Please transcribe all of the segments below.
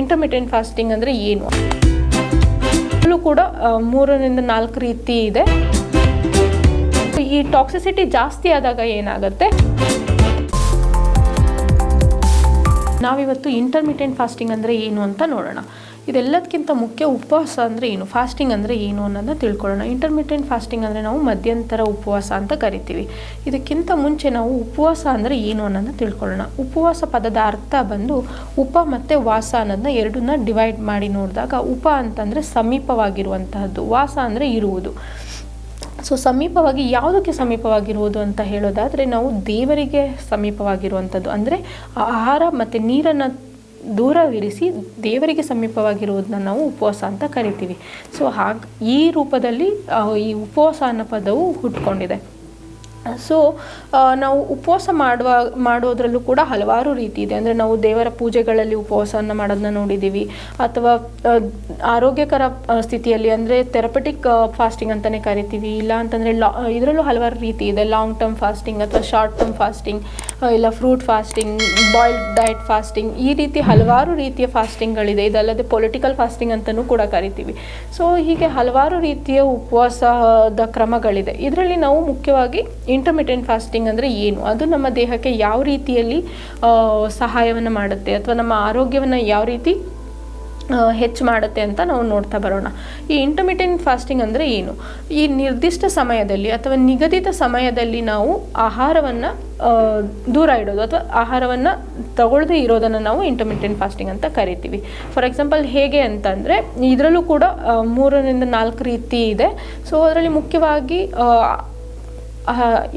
Intermittent fasting ಅಂದರೆ ಏನು? ಅಲ್ಲೂ ಕೂಡ ಮೂರರಿಂದ ನಾಲ್ಕು ರೀತಿ ಇದೆ. ಈ ಟಾಕ್ಸಿಸಿಟಿ ಜಾಸ್ತಿ ಆದಾಗ ಏನಾಗುತ್ತೆ? ನಾವಿವತ್ತು ಇಂಟರ್ಮಿಟೆಂಟ್ ಫಾಸ್ಟಿಂಗ್ ಅಂದರೆ ಏನು ಅಂತ ನೋಡೋಣ. ಇದೆಲ್ಲದಕ್ಕಿಂತ ಮುಖ್ಯ ಉಪವಾಸ ಅಂದರೆ ಏನು? ಫಾಸ್ಟಿಂಗ್ ಅಂದರೆ ಏನು ಅನ್ನೋದನ್ನ ತಿಳ್ಕೊಳ್ಳೋಣ. ಇಂಟರ್ಮಿಟೆಂಟ್ ಫಾಸ್ಟಿಂಗ್ ಅಂದರೆ ನಾವು ಮಧ್ಯಂತರ ಉಪವಾಸ ಅಂತ ಕರಿತೀವಿ. ಇದಕ್ಕಿಂತ ಮುಂಚೆ ನಾವು ಉಪವಾಸ ಅಂದರೆ ಏನು ಅನ್ನೋದನ್ನ ತಿಳ್ಕೊಳ್ಳೋಣ. ಉಪವಾಸ ಪದದ ಅರ್ಥ ಬಂದು ಉಪ ಮತ್ತು ವಾಸ ಅನ್ನೋದನ್ನ ಎರಡನ್ನ ಡಿವೈಡ್ ಮಾಡಿ ನೋಡಿದಾಗ ಉಪ ಅಂತಂದರೆ ಸಮೀಪವಾಗಿರುವಂತಹದ್ದು. ವಾಸ ಅಂದರೆ ಇರುವುದು. ಸೊ ಸಮೀಪವಾಗಿ ಯಾವುದಕ್ಕೆ ಸಮೀಪವಾಗಿರುವುದು ಅಂತ ಹೇಳೋದಾದರೆ ನಾವು ದೇವರಿಗೆ ಸಮೀಪವಾಗಿರುವಂಥದ್ದು ಅಂದರೆ ಆಹಾರ ಮತ್ತು ನೀರನ್ನು ದೂರವಿರಿಸಿ ದೇವರಿಗೆ ಸಮೀಪವಾಗಿರುವುದನ್ನ ನಾವು ಉಪವಾಸ ಅಂತ ಕರಿತೀವಿ. ಸೊ ಹಾಗೆ ಈ ರೂಪದಲ್ಲಿ ಈ ಉಪವಾಸ ಅನ್ನೋ ಪದವು ಹುಟ್ಕೊಂಡಿದೆ. ಸೊ ನಾವು ಉಪವಾಸ ಮಾಡುವ ಮಾಡೋದ್ರಲ್ಲೂ ಕೂಡ ಹಲವಾರು ರೀತಿ ಇದೆ. ಅಂದರೆ ನಾವು ದೇವರ ಪೂಜೆಗಳಲ್ಲಿ ಉಪವಾಸವನ್ನು ಮಾಡೋದನ್ನ ನೋಡಿದ್ದೀವಿ. ಅಥವಾ ಆರೋಗ್ಯಕರ ಸ್ಥಿತಿಯಲ್ಲಿ ಅಂದರೆ ಥೆರಪಟಿಕ್ ಫಾಸ್ಟಿಂಗ್ ಅಂತಲೇ ಕರಿತೀವಿ. ಇಲ್ಲ ಅಂತಂದರೆ ಲಾ, ಇದರಲ್ಲೂ ಹಲವಾರು ರೀತಿ ಇದೆ. ಲಾಂಗ್ ಟರ್ಮ್ ಫಾಸ್ಟಿಂಗ್ ಅಥವಾ ಶಾರ್ಟ್ ಟರ್ಮ್ ಫಾಸ್ಟಿಂಗ್ ಇಲ್ಲ fruit fasting boiled diet fasting ಈ ರೀತಿ ಹಲವಾರು ರೀತಿಯ ಫಾಸ್ಟಿಂಗ್ಗಳಿದೆ ಇದಲ್ಲದೆ ಪೊಲಿಟಿಕಲ್ ಫಾಸ್ಟಿಂಗ್ ಅಂತಲೂ ಕೂಡ ಕರಿತೀವಿ. ಸೊ ಹೀಗೆ ಹಲವಾರು ರೀತಿಯ ಉಪವಾಸದ ಕ್ರಮಗಳಿದೆ. ಇದರಲ್ಲಿ ನಾವು ಮುಖ್ಯವಾಗಿ ಇಂಟರ್ಮಿಟೆಂಟ್ ಫಾಸ್ಟಿಂಗ್ ಅಂದರೆ ಏನು? ಅದು ನಮ್ಮ ದೇಹಕ್ಕೆ ಯಾವ ರೀತಿಯಲ್ಲಿ ಸಹಾಯವನ್ನು ಮಾಡುತ್ತೆ? ಅಥವಾ ನಮ್ಮ ಆರೋಗ್ಯವನ್ನು ಯಾವ ರೀತಿ ಹೆಚ್ಚು ಮಾಡುತ್ತೆ ಅಂತ ನಾವು ನೋಡ್ತಾ ಬರೋಣ. ಈ ಇಂಟರ್ಮಿಟೆಂಟ್ ಫಾಸ್ಟಿಂಗ್ ಅಂದರೆ ಏನು? ಈ ನಿರ್ದಿಷ್ಟ ಸಮಯದಲ್ಲಿ ಅಥವಾ ನಿಗದಿತ ಸಮಯದಲ್ಲಿ ನಾವು ಆಹಾರವನ್ನು ದೂರ ಇಡೋದು ಅಥವಾ ಆಹಾರವನ್ನು ತಗೊಳ್ಳದೆ ಇರೋದನ್ನು ನಾವು ಇಂಟರ್ಮಿಟೆಂಟ್ ಫಾಸ್ಟಿಂಗ್ ಅಂತ ಕರಿತೀವಿ. ಫಾರ್ ಎಕ್ಸಾಂಪಲ್ ಹೇಗೆ ಅಂತಂದರೆ, ಇದರಲ್ಲೂ ಕೂಡ ಮೂರರಿಂದ ನಾಲ್ಕು ರೀತಿ ಇದೆ. ಸೊ ಅದರಲ್ಲಿ ಮುಖ್ಯವಾಗಿ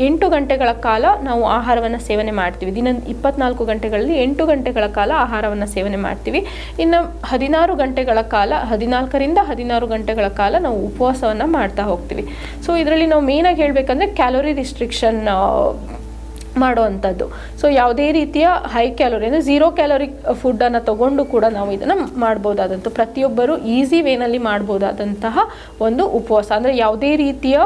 ಎಂಟು ಗಂಟೆಗಳ ಕಾಲ ನಾವು ಆಹಾರವನ್ನು ಸೇವನೆ ಮಾಡ್ತೀವಿ. ದಿನ ಇಪ್ಪತ್ನಾಲ್ಕು ಗಂಟೆಗಳಲ್ಲಿ ಎಂಟು ಗಂಟೆಗಳ ಕಾಲ ಆಹಾರವನ್ನು ಸೇವನೆ ಮಾಡ್ತೀವಿ. ಇನ್ನು ಹದಿನಾರು ಗಂಟೆಗಳ ಕಾಲ, ಹದಿನಾಲ್ಕರಿಂದ ಹದಿನಾರು ಗಂಟೆಗಳ ಕಾಲ ನಾವು ಉಪವಾಸವನ್ನು ಮಾಡ್ತಾ ಹೋಗ್ತೀವಿ. ಸೊ ಇದರಲ್ಲಿ ನಾವು ಮೇನಾಗಿ ಹೇಳಬೇಕಂದ್ರೆ ಕ್ಯಾಲೋರಿ ರಿಸ್ಟ್ರಿಕ್ಷನ್ ಮಾಡುವಂಥದ್ದು. ಸೊ ಯಾವುದೇ ರೀತಿಯ ಹೈ ಕ್ಯಾಲೋರಿ ಅಂದರೆ ಝೀರೋ ಕ್ಯಾಲೋರಿ ಫುಡ್ಡನ್ನು ತಗೊಂಡು ಕೂಡ ನಾವು ಇದನ್ನು ಮಾಡ್ಬೋದಾದಂಥ, ಪ್ರತಿಯೊಬ್ಬರು ಈಸಿ ವೇನಲ್ಲಿ ಮಾಡ್ಬೋದಾದಂತಹ ಒಂದು ಉಪವಾಸ. ಅಂದರೆ ಯಾವುದೇ ರೀತಿಯ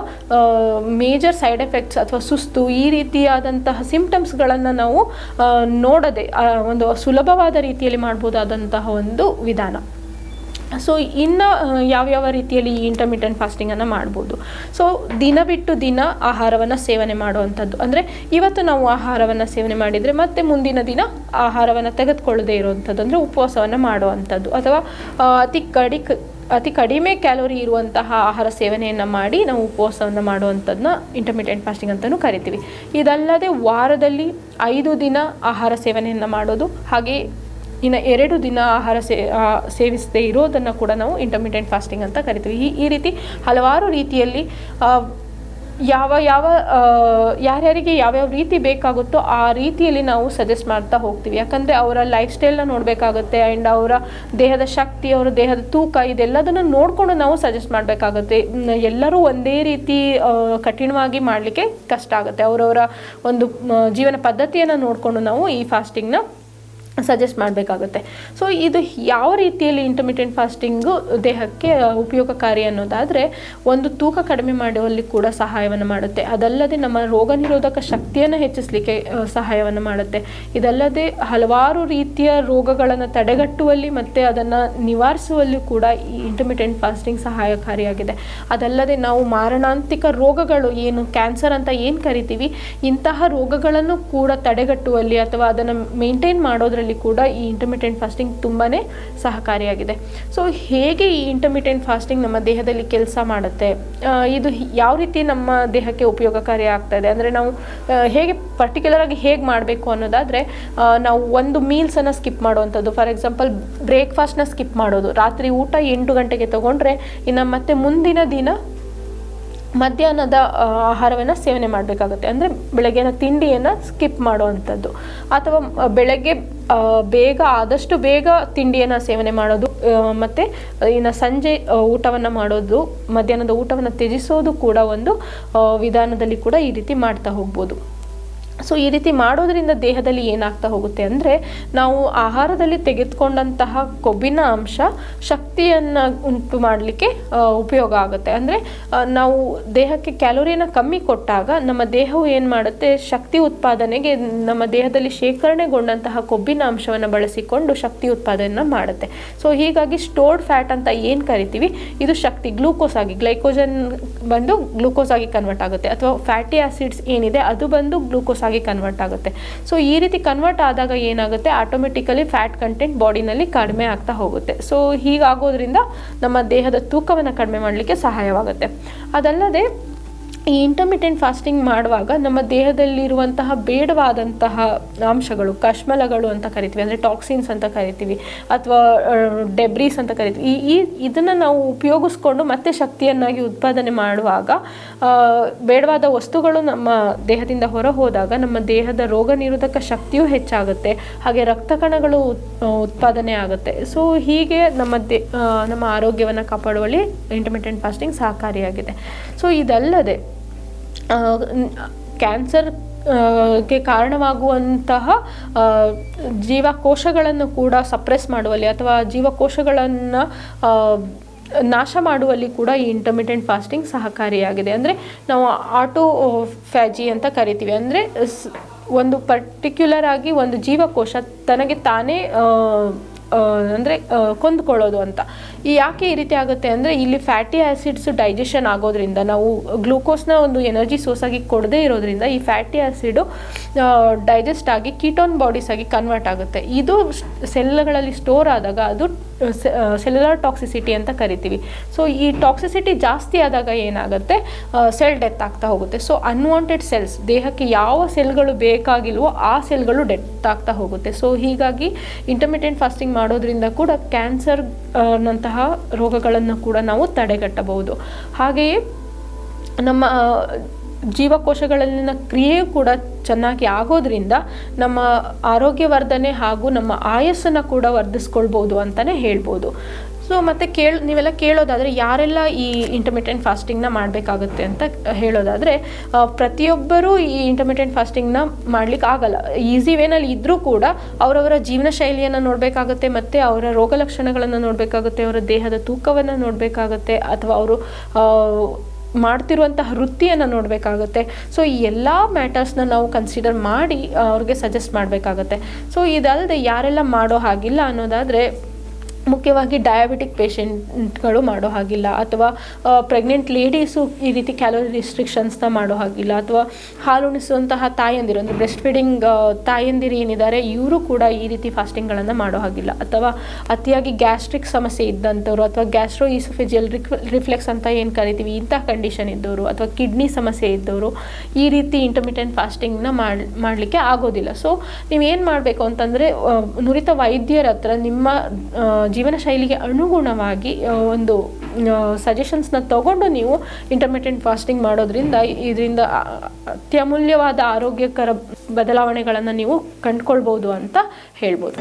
ಮೇಜರ್ ಸೈಡ್ ಎಫೆಕ್ಟ್ಸ್ ಅಥವಾ ಸುಸ್ತು, ಈ ರೀತಿಯಾದಂತಹ ಸಿಂಪ್ಟಮ್ಸ್ಗಳನ್ನು ನಾವು ನೋಡದೆ ಒಂದು ಸುಲಭವಾದ ರೀತಿಯಲ್ಲಿ ಮಾಡ್ಬೋದಾದಂತಹ ಒಂದು ವಿಧಾನ. ಸೊ ಇನ್ನು ಯಾವ್ಯಾವ ರೀತಿಯಲ್ಲಿ ಈ ಇಂಟರ್ಮಿಟೆಂಟ್ ಫಾಸ್ಟಿಂಗನ್ನು ಮಾಡ್ಬೋದು. ಸೊ ದಿನ ಬಿಟ್ಟು ದಿನ ಆಹಾರವನ್ನು ಸೇವನೆ ಮಾಡುವಂಥದ್ದು. ಅಂದರೆ, ಇವತ್ತು ನಾವು ಆಹಾರವನ್ನು ಸೇವನೆ ಮಾಡಿದರೆ ಮತ್ತೆ ಮುಂದಿನ ದಿನ ಆಹಾರವನ್ನು ತೆಗೆದುಕೊಳ್ಳದೆ ಇರುವಂಥದ್ದು. ಅಂದರೆ, ಉಪವಾಸವನ್ನು ಮಾಡುವಂಥದ್ದು. ಅಥವಾ ಅತಿ ಕಡಿ ಅತಿ ಕಡಿಮೆ ಕ್ಯಾಲೋರಿ ಇರುವಂತಹ ಆಹಾರ ಸೇವನೆಯನ್ನು ಮಾಡಿ ನಾವು ಉಪವಾಸವನ್ನು ಮಾಡುವಂಥದ್ದನ್ನ ಇಂಟರ್ಮಿಟೆಂಟ್ ಫಾಸ್ಟಿಂಗ್ ಅಂತಲೂ ಕರಿತೀವಿ. ಇದಲ್ಲದೆ ವಾರದಲ್ಲಿ ಐದು ದಿನ ಆಹಾರ ಸೇವನೆಯನ್ನು ಮಾಡೋದು ಹಾಗೆ ಇನ್ನು ಎರಡು ದಿನ ಆಹಾರ ಸೇ ಸೇವಿಸದೇ ಇರೋದನ್ನು ಕೂಡ ನಾವು ಇಂಟರ್ಮಿಟೆಂಟ್ ಫಾಸ್ಟಿಂಗ್ ಅಂತ ಕರಿತೀವಿ. ಈ ಈ ರೀತಿ ಹಲವಾರು ರೀತಿಯಲ್ಲಿ ಯಾವ ಯಾವ ಯಾರ್ಯಾರಿಗೆ ಯಾವ್ಯಾವ ರೀತಿ ಬೇಕಾಗುತ್ತೋ ಆ ರೀತಿಯಲ್ಲಿ ನಾವು ಸಜೆಸ್ಟ್ ಮಾಡ್ತಾ ಹೋಗ್ತೀವಿ. ಯಾಕಂದರೆ ಅವರ ಲೈಫ್ ಸ್ಟೈಲ್ನ ನೋಡಬೇಕಾಗುತ್ತೆ ಆ್ಯಂಡ್ ಅವರ ದೇಹದ ಶಕ್ತಿ, ಅವರ ದೇಹದ ತೂಕ ಇದೆಲ್ಲದನ್ನು ನೋಡಿಕೊಂಡು ನಾವು ಸಜೆಸ್ಟ್ ಮಾಡಬೇಕಾಗುತ್ತೆ. ಎಲ್ಲರೂ ಒಂದೇ ರೀತಿ ಕಠಿಣವಾಗಿ ಮಾಡಲಿಕ್ಕೆ ಕಷ್ಟ ಆಗುತ್ತೆ. ಅವರವರ ಒಂದು ಜೀವನ ಪದ್ಧತಿಯನ್ನು ನೋಡಿಕೊಂಡು ನಾವು ಈ ಫಾಸ್ಟಿಂಗ್ನ ಸಜೆಸ್ಟ್ ಮಾಡಬೇಕಾಗುತ್ತೆ. ಸೊ ಇದು ಯಾವ ರೀತಿಯಲ್ಲಿ ಇಂಟರ್ಮಿಟೆಂಟ್ ಫಾಸ್ಟಿಂಗು ದೇಹಕ್ಕೆ ಉಪಯೋಗಕಾರಿ ಅನ್ನೋದಾದರೆ, ಒಂದು ತೂಕ ಕಡಿಮೆ ಮಾಡುವಲ್ಲಿ ಕೂಡ ಸಹಾಯವನ್ನು ಮಾಡುತ್ತೆ. ಅದಲ್ಲದೆ ನಮ್ಮ ರೋಗ ನಿರೋಧಕ ಶಕ್ತಿಯನ್ನು ಹೆಚ್ಚಿಸಲಿಕ್ಕೆ ಸಹಾಯವನ್ನು ಮಾಡುತ್ತೆ. ಇದಲ್ಲದೆ ಹಲವಾರು ರೀತಿಯ ರೋಗಗಳನ್ನು ತಡೆಗಟ್ಟುವಲ್ಲಿ ಮತ್ತು ಅದನ್ನು ನಿವಾರಿಸುವಲ್ಲಿ ಕೂಡ ಈ ಇಂಟರ್ಮಿಟೆಂಟ್ ಫಾಸ್ಟಿಂಗ್ ಸಹಾಯಕಾರಿಯಾಗಿದೆ. ಅದಲ್ಲದೆ ನಾವು ಮಾರಣಾಂತಿಕ ರೋಗಗಳು, ಏನು ಕ್ಯಾನ್ಸರ್ ಅಂತ ಏನು ಕರಿತೀವಿ, ಇಂತಹ ರೋಗಗಳನ್ನು ಕೂಡ ತಡೆಗಟ್ಟುವಲ್ಲಿ ಅಥವಾ ಅದನ್ನು ಮೇಂಟೈನ್ ಮಾಡೋದ್ರಲ್ಲಿ ಕೂಡ ಈ ಇಂಟರ್ಮಿಟೆಂಟ್ ಫಾಸ್ಟಿಂಗ್ ತುಂಬಾ ಸಹಕಾರಿಯಾಗಿದೆ. ಸೊ ಹೇಗೆ ಈ ಇಂಟರ್ಮಿಟೆಂಟ್ ಫಾಸ್ಟಿಂಗ್ ನಮ್ಮ ದೇಹದಲ್ಲಿ ಕೆಲಸ ಮಾಡುತ್ತೆ? ಇದು ಯಾವ ರೀತಿ ನಮ್ಮ ದೇಹಕ್ಕೆ ಉಪಯೋಗಕಾರಿ ಆಗ್ತಾ ಇದೆ ಅಂದರೆ ನಾವು ಹೇಗೆ ಪರ್ಟಿಕ್ಯುಲರ್ ಆಗಿ ಹೇಗೆ ಮಾಡಬೇಕು ಅನ್ನೋದಾದರೆ ನಾವು ಒಂದು ಮೀಲ್ಸನ್ನು ಸ್ಕಿಪ್ ಮಾಡುವಂಥದ್ದು. ಫಾರ್ ಎಕ್ಸಾಂಪಲ್ ಬ್ರೇಕ್ಫಾಸ್ಟ್ನ ಸ್ಕಿಪ್ ಮಾಡೋದು. ರಾತ್ರಿ ಊಟ ಎಂಟು ಗಂಟೆಗೆ ತಗೊಂಡ್ರೆ ಇನ್ನು ಮತ್ತೆ ಮುಂದಿನ ದಿನ ಮಧ್ಯಾಹ್ನದ ಆಹಾರವನ್ನು ಸೇವನೆ ಮಾಡಬೇಕಾಗುತ್ತೆ. ಅಂದರೆ ಬೆಳಗ್ಗಿನ ತಿಂಡಿಯನ್ನು ಸ್ಕಿಪ್ ಮಾಡುವಂಥದ್ದು. ಅಥವಾ ಬೆಳಗ್ಗೆ ಬೇಗ, ಆದಷ್ಟು ಬೇಗ ತಿಂಡಿಯನ್ನು ಸೇವನೆ ಮಾಡೋದು ಮತ್ತು, ಇನ್ನು ಸಂಜೆ ಊಟವನ್ನು ಮಾಡೋದು, ಮಧ್ಯಾಹ್ನದ ಊಟವನ್ನು ತ್ಯಜಿಸೋದು ಕೂಡ ಒಂದು ವಿಧಾನದಲ್ಲಿ ಕೂಡ ಈ ರೀತಿ ಮಾಡ್ತಾ ಹೋಗ್ಬೋದು. ಸೊ ಈ ರೀತಿ ಮಾಡೋದರಿಂದ ದೇಹದಲ್ಲಿ ಏನಾಗ್ತಾ ಹೋಗುತ್ತೆ ಅಂದರೆ ನಾವು ಆಹಾರದಲ್ಲಿ ತೆಗೆದುಕೊಂಡಂತಹ ಕೊಬ್ಬಿನ ಅಂಶ ಶಕ್ತಿಯನ್ನು ಉಂಟು ಮಾಡಲಿಕ್ಕೆ ಉಪಯೋಗ ಆಗುತ್ತೆ. ಅಂದರೆ ನಾವು ದೇಹಕ್ಕೆ ಕ್ಯಾಲೋರಿನ ಕಮ್ಮಿ ಕೊಟ್ಟಾಗ ನಮ್ಮ ದೇಹವು ಏನು ಮಾಡುತ್ತೆ, ಶಕ್ತಿ ಉತ್ಪಾದನೆಗೆ ನಮ್ಮ ದೇಹದಲ್ಲಿ ಶೇಖರಣೆಗೊಂಡಂತಹ ಕೊಬ್ಬಿನ ಅಂಶವನ್ನು ಬಳಸಿಕೊಂಡು ಶಕ್ತಿ ಉತ್ಪಾದನೆ ಮಾಡುತ್ತೆ. ಸೊ ಹೀಗಾಗಿ ಸ್ಟೋರ್ಡ್ ಫ್ಯಾಟ್ ಅಂತ ಏನು ಕರಿತೀವಿ, ಇದು ಶಕ್ತಿ, ಗ್ಲೂಕೋಸ್ ಆಗಿ, ಗ್ಲೈಕೋಜನ್ ಬಂದು ಗ್ಲೂಕೋಸ್ ಆಗಿ ಕನ್ವರ್ಟ್ ಆಗುತ್ತೆ. ಅಥವಾ ಫ್ಯಾಟಿ ಆಸಿಡ್ಸ್ ಏನಿದೆ, ಅದು ಬಂದು ಗ್ಲೂಕೋಸ್ ಕನ್ವರ್ಟ್ ಆಗುತ್ತೆ. ಸೊ ಈ ರೀತಿ ಕನ್ವರ್ಟ್ ಆದಾಗ ಏನಾಗುತ್ತೆ? ಆಟೋಮೆಟಿಕಲಿ ಫ್ಯಾಟ್ ಕಂಟೆಂಟ್ ಬಾಡಿನಲ್ಲಿ ಕಡಿಮೆ ಆಗ್ತಾ ಹೋಗುತ್ತೆ. ಸೊ ಹೀಗಾಗೋದ್ರಿಂದ ನಮ್ಮ ದೇಹದ ತೂಕವನ್ನು ಕಡಿಮೆ ಮಾಡಲಿಕ್ಕೆ ಸಹಾಯವಾಗುತ್ತೆ. ಅದಲ್ಲದೆ ಈ ಇಂಟರ್ಮಿಟೆಂಟ್ ಫಾಸ್ಟಿಂಗ್ ಮಾಡುವಾಗ ನಮ್ಮ ದೇಹದಲ್ಲಿರುವಂತಹ ಬೇಡವಾದಂತಹ ಅಂಶಗಳು, ಕಶ್ಮಲಗಳು ಅಂತ ಕರಿತೀವಿ, ಅಂದರೆ ಟಾಕ್ಸಿನ್ಸ್ ಅಂತ ಕರಿತೀವಿ, ಅಥವಾ ಡೆಬ್ರೀಸ್ ಅಂತ ಕರಿತೀವಿ, ಈ ಈ, ಇದನ್ನು ನಾವು ಉಪಯೋಗಿಸ್ಕೊಂಡು ಮತ್ತೆ ಶಕ್ತಿಯನ್ನಾಗಿ ಉತ್ಪಾದನೆ ಮಾಡುವಾಗ ಬೇಡವಾದ ವಸ್ತುಗಳು ನಮ್ಮ ದೇಹದಿಂದ ಹೊರ ಹೋದಾಗ ನಮ್ಮ ದೇಹದ ರೋಗ ನಿರೋಧಕ ಶಕ್ತಿಯೂ ಹೆಚ್ಚಾಗುತ್ತೆ, ಹಾಗೆ ರಕ್ತ ಕಣಗಳು ಉತ್- ಉತ್ಪಾದನೆ ಆಗುತ್ತೆ. ಸೊ ಹೀಗೆ ನಮ್ಮ ದೇ ನಮ್ಮ ಆರೋಗ್ಯವನ್ನು ಕಾಪಾಡುವಲ್ಲಿ ಇಂಟರ್ಮಿಟೆಂಟ್ ಫಾಸ್ಟಿಂಗ್ ಸಹಕಾರಿಯಾಗಿದೆ. ಸೊ ಇದಲ್ಲದೆ ಕ್ಯಾನ್ಸರ್ಗೆ ಕಾರಣವಾಗುವಂತಹ ಜೀವಕೋಶಗಳನ್ನು ಕೂಡ ಸಪ್ರೆಸ್ ಮಾಡುವಲ್ಲಿ ಅಥವಾ ಜೀವಕೋಶಗಳನ್ನು ನಾಶ ಮಾಡುವಲ್ಲಿ ಕೂಡ ಈ ಇಂಟರ್ಮಿಟೆಂಟ್ ಫಾಸ್ಟಿಂಗ್ ಸಹಕಾರಿಯಾಗಿದೆ. ಅಂದರೆ ನಾವು ಆಟೋ ಫ್ಯಾಜಿ ಅಂತ ಕರಿತೀವಿ. ಅಂದರೆ ಒಂದು ಪರ್ಟಿಕ್ಯುಲರ್ ಆಗಿ ಒಂದು ಜೀವಕೋಶ ತನಗೆ ತಾನೇ ಅಂದರೆ ಕೊಂದ್ಕೊಳ್ಳೋದು ಅಂತ. ಈ ಯಾಕೆ ಈ ರೀತಿ ಆಗುತ್ತೆ ಅಂದರೆ, ಇಲ್ಲಿ ಫ್ಯಾಟಿ ಆ್ಯಸಿಡ್ಸ್ ಡೈಜೆಷನ್ ಆಗೋದ್ರಿಂದ, ನಾವು ಗ್ಲೂಕೋಸ್ನ ಒಂದು ಎನರ್ಜಿ ಸೋರ್ಸ್ ಆಗಿ ಕೊಡದೇ ಇರೋದ್ರಿಂದ, ಈ ಫ್ಯಾಟಿ ಆ್ಯಸಿಡು ಡೈಜೆಸ್ಟ್ ಆಗಿ ಕೀಟೋನ್ ಬಾಡೀಸ್ ಆಗಿ ಕನ್ವರ್ಟ್ ಆಗುತ್ತೆ. ಇದು ಸೆಲ್ಗಳಲ್ಲಿ ಸ್ಟೋರ್ ಆದಾಗ ಅದು ಸೆಲ್ಯುಲರ್ ಟಾಕ್ಸಿಸಿಟಿ ಅಂತ ಕರಿತೀವಿ. ಸೊ ಈ ಟಾಕ್ಸಿಸಿಟಿ ಜಾಸ್ತಿ ಆದಾಗ ಏನಾಗುತ್ತೆ? ಸೆಲ್ ಡೆತ್ ಆಗ್ತಾ ಹೋಗುತ್ತೆ. ಸೊ ಅನ್ವಾಂಟೆಡ್ ಸೆಲ್ಸ್ ದೇಹಕ್ಕೆ ಯಾವ ಸೆಲ್ಗಳು ಬೇಕಾಗಿಲ್ವೋ ಆ ಸೆಲ್ಗಳು ಡೆತ್ ಆಗ್ತಾ ಹೋಗುತ್ತೆ. ಸೊ ಹೀಗಾಗಿ ಇಂಟರ್ಮಿಟೆಂಟ್ ಫಾಸ್ಟಿಂಗ್ ಮಾಡೋದ್ರಿಂದ ಕೂಡ ಕ್ಯಾನ್ಸರ್ ನಂತಹ ರೋಗಗಳನ್ನು ಕೂಡ ನಾವು ತಡೆಗಟ್ಟಬಹುದು. ಹಾಗೆಯೇ ನಮ್ಮ ಜೀವಕೋಶಗಳಲ್ಲಿನ ಕ್ರಿಯೆ ಕೂಡ ಚೆನ್ನಾಗಿ ಆಗೋದ್ರಿಂದ ನಮ್ಮ ಆರೋಗ್ಯವರ್ಧನೆ ಹಾಗೂ ನಮ್ಮ ಆಯಸ್ಸನ್ನು ಕೂಡ ವರ್ಧಿಸ್ಕೊಳ್ಬೋದು ಅಂತಲೇ ಹೇಳ್ಬೋದು. ಸೊ ಮತ್ತು ಕೇಳ, ನೀವೆಲ್ಲ ಕೇಳೋದಾದರೆ ಯಾರೆಲ್ಲ ಈ ಇಂಟರ್ಮಿಟೆಂಟ್ ಫಾಸ್ಟಿಂಗ್ನ ಮಾಡಬೇಕಾಗುತ್ತೆ ಅಂತ ಹೇಳೋದಾದರೆ ಪ್ರತಿಯೊಬ್ಬರೂ ಈ ಇಂಟರ್ಮಿಟೆಂಟ್ ಫಾಸ್ಟಿಂಗ್ನ ಮಾಡ್ಲಿಕ್ಕೆ ಆಗಲ್ಲ. ಈಸಿ ವೇನಲ್ಲಿ ಇದ್ದರೂ ಕೂಡ ಅವರವರ ಜೀವನ ಶೈಲಿಯನ್ನು ನೋಡಬೇಕಾಗುತ್ತೆ, ಮತ್ತು ಅವರ ರೋಗ ಲಕ್ಷಣಗಳನ್ನು ನೋಡಬೇಕಾಗುತ್ತೆ, ಅವರ ದೇಹದ ತೂಕವನ್ನು ನೋಡಬೇಕಾಗುತ್ತೆ, ಅಥವಾ ಅವರು ಮಾಡ್ತಿರುವಂತಹ ವೃತ್ತಿಯನ್ನು ನೋಡಬೇಕಾಗುತ್ತೆ. ಸೊ ಈ ಎಲ್ಲ ಮ್ಯಾಟರ್ಸ್ನ ನಾವು ಕನ್ಸಿಡರ್ ಮಾಡಿ ಅವ್ರಿಗೆ ಸಜೆಸ್ಟ್ ಮಾಡಬೇಕಾಗತ್ತೆ. ಸೊ ಇದಲ್ಲದೆ ಯಾರೆಲ್ಲ ಮಾಡೋ ಹಾಗಿಲ್ಲ ಅನ್ನೋದಾದರೆ ಮುಖ್ಯವಾಗಿ ಡಯಾಬಿಟಿಕ್ ಪೇಷೆಂಟ್ಗಳು ಮಾಡೋ ಹಾಗಿಲ್ಲ ಅಥವಾ ಪ್ರೆಗ್ನೆಂಟ್ ಲೇಡೀಸು ಈ ರೀತಿ ಕ್ಯಾಲೋರಿ ರಿಸ್ಟ್ರಿಕ್ಷನ್ಸ್ನ ಮಾಡೋ ಹಾಗಿಲ್ಲ ಅಥವಾ ಹಾಲುಣಿಸುವಂತಹ ತಾಯಂದಿರು, ಅಂದರೆ ಬ್ರೆಸ್ಟ್ ಫೀಡಿಂಗ್ ತಾಯಂದಿರು ಏನಿದ್ದಾರೆ, ಇವರು ಕೂಡ ಈ ರೀತಿ ಫಾಸ್ಟಿಂಗ್ಗಳನ್ನು ಮಾಡೋ ಹಾಗಿಲ್ಲ. ಅಥವಾ ಅತಿಯಾಗಿ ಗ್ಯಾಸ್ಟ್ರಿಕ್ ಸಮಸ್ಯೆ ಇದ್ದಂಥವ್ರು ಅಥವಾ ಗ್ಯಾಸ್ಟ್ರೋ ಈಸೋಫಿಜಿಯಲ್ ರಿಫ್ಲೆಕ್ಸ್ ಅಂತ ಏನು ಕರಿತೀವಿ, ಇಂಥ ಕಂಡೀಷನ್ ಇದ್ದವರು ಅಥವಾ ಕಿಡ್ನಿ ಸಮಸ್ಯೆ ಇದ್ದವರು ಈ ರೀತಿ ಇಂಟರ್ಮಿಟೆಂಟ್ ಫಾಸ್ಟಿಂಗ್ನ ಮಾಡಿ, ಮಾಡಲಿಕ್ಕೆ ಆಗೋದಿಲ್ಲ. ಸೊ ನೀವೇನು ಮಾಡಬೇಕು ಅಂತಂದರೆ ನುರಿತ ವೈದ್ಯರ ಹತ್ರ ನಿಮ್ಮ ಜೀವನ ಶೈಲಿಗೆ ಅನುಗುಣವಾಗಿ ಒಂದು ಸಜೆಷನ್ಸ್ನ ತಗೊಂಡು ನೀವು ಇಂಟರ್ಮಿಟೆಂಟ್ ಫಾಸ್ಟಿಂಗ್ ಮಾಡೋದ್ರಿಂದ ಇದರಿಂದ ಅತ್ಯಮೂಲ್ಯವಾದ ಆರೋಗ್ಯಕರ ಬದಲಾವಣೆಗಳನ್ನು ನೀವು ಕಂಡುಕೊಳ್ಬೋದು ಅಂತ ಹೇಳ್ಬೋದು.